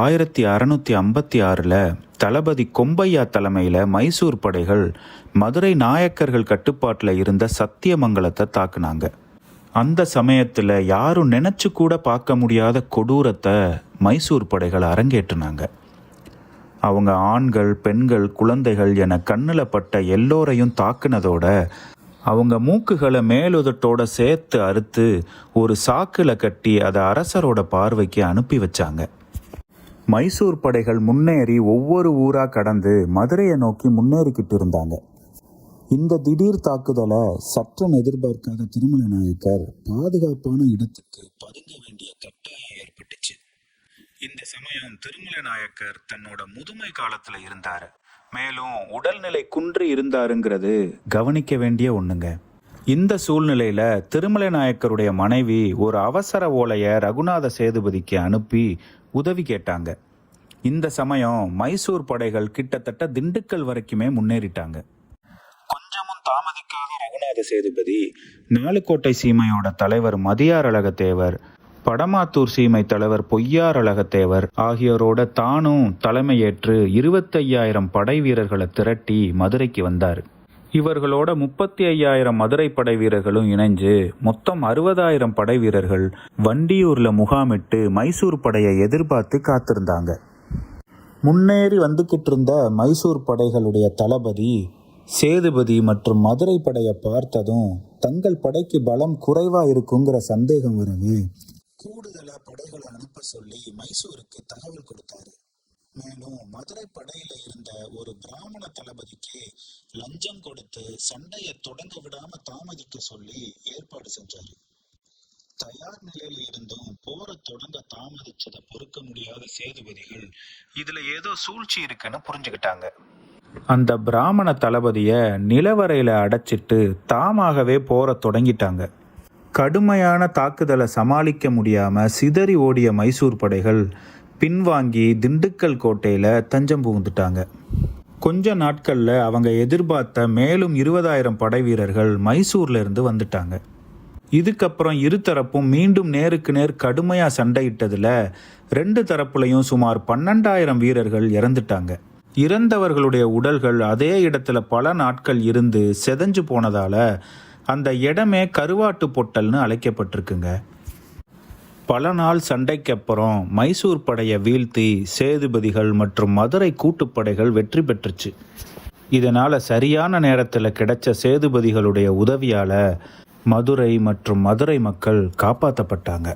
ஆயிரத்தி அறநூற்றி ஐம்பத்தி ஆறில் தளபதி கொம்பையா தலைமையில் மைசூர் படைகள் மதுரை நாயக்கர்கள் கட்டுப்பாட்டில் இருந்த சத்தியமங்கலத்தை தாக்குனாங்க. அந்த சமயத்தில் யாரும் நினச்சி கூட பார்க்க முடியாத கொடூரத்தை மைசூர் படைகள் அரங்கேற்றினாங்க. அவங்க ஆண்கள் பெண்கள் குழந்தைகள் என கண்ணில் பட்ட எல்லோரையும் தாக்குனதோட அவங்க மூக்குகளை மேலுதட்டோட சேர்த்து அறுத்து ஒரு சாக்கில் கட்டி அதை அரசரோட பார்வைக்கு அனுப்பி வச்சாங்க. மைசூர் படைகள் முன்னேறி ஒவ்வொரு ஊராக கடந்து மதுரையை நோக்கி முன்னேறிக்கிட்டு இருந்தாங்க. இந்த திடீர் தாக்குதலை சற்றும் எதிர்பார்க்காத திருமலை நாயக்கர் பாதுகாப்பான இடத்துக்கு பதுங்க வேண்டிய கட்டாயம் ஏற்பட்டுச்சு. இந்த சமயம் திருமலை நாயக்கர் தன்னோட முதுமை காலத்துல இருந்தாரு. மேலும் உடல்நிலை குன்றி இருந்தாருங்கிறது கவனிக்க வேண்டிய ஒண்ணுங்க. இந்த சூழ்நிலையில திருமலை நாயக்கருடைய மனைவி ஒரு அவசர ஓலைய ரகுநாத சேதுபதிக்கு அனுப்பி உதவி கேட்டாங்க. இந்த சமயம் மைசூர் படைகள் கிட்டத்தட்ட திண்டுக்கல் வரைக்குமே முன்னேறிட்டாங்க. கொஞ்சமும் தாமதிக்காத ரகுநாத சேதுபதி நாலுக்கோட்டை சீமையோட தலைவர் மதியார் அழகத்தேவர் படமாத்தூர் சீமை தலைவர் பொய்யார் அழகத்தேவர் ஆகியோரோட தானும் தலைமையேற்று இருபத்தையாயிரம் படை வீரர்களை திரட்டி மதுரைக்கு வந்தார். இவர்களோட முப்பத்தி ஐயாயிரம் மதுரை படை வீரர்களும் இணைஞ்சு மொத்தம் அறுபதாயிரம் படை வீரர்கள் வண்டியூர்ல முகாமிட்டு மைசூர் படையை எதிர்பார்த்து காத்திருந்தாங்க. முன்னேறி வந்துகிட்டு இருந்த மைசூர் படைகளுடைய தளபதி சேதுபதி மற்றும் மதுரை படையை பார்த்ததும் தங்கள் படைக்கு பலம் குறைவா இருக்குங்கிற சந்தேகம் வரவே கூடுதலா படைகளை அனுப்ப சொல்லி மைசூருக்கு தகவல் கொடுத்தாரு. மேலும் மதுரை படையில இருந்த ஒரு பிராமண தளபதிக்கு லஞ்சம் கொடுத்து சண்டையை தொடங்க விடாம தாமதிக்க சொல்லி ஏற்பாடு செஞ்சாரு. தயார் நிலையில இருந்தும் போற தொடங்க தாமதிச்சதை பொறுக்க முடியாத சேதுபதிகள் இதுல ஏதோ சூழ்ச்சி இருக்குன்னு புரிஞ்சுக்கிட்டாங்க. அந்த பிராமண தளபதிய நிலவரையில அடைச்சிட்டு தாமாகவே போற தொடங்கிட்டாங்க. கடுமையான தாக்குதலை சமாளிக்க முடியாம சிதறி ஓடிய மைசூர் படைகள் பின்வாங்கி திண்டுக்கல் கோட்டையில் தஞ்சம் புகுந்துட்டாங்க. கொஞ்ச நாட்களில் அவங்க எதிர்பார்த்த மேலும் இருபதாயிரம் படை வீரர்கள் மைசூர்லேருந்து வந்துட்டாங்க. இதுக்கப்புறம் இரு தரப்பும் மீண்டும் நேருக்கு நேர் கடுமையாக சண்டையிட்டதில் ரெண்டு தரப்புலையும் சுமார் பன்னெண்டாயிரம் வீரர்கள் இறந்துட்டாங்க. இறந்தவர்களுடைய உடல்கள் அதே இடத்துல பல நாட்கள் இருந்து செதஞ்சு போனதால் அந்த இடமே கருவாட்டு பொட்டல்னு அழைக்கப்பட்டிருக்குங்க. பல நாள் சண்டைக்கப்புறம் மைசூர் படையை வீழ்த்தி சேதுபதிகள் மற்றும் மதுரை கூட்டுப்படைகள் வெற்றி பெற்றுச்சு. இதனால் சரியான நேரத்தில் கிடைச்ச சேதுபதிகளுடைய உதவியால் மதுரை மற்றும் மதுரை மக்கள் காப்பாற்றப்பட்டாங்க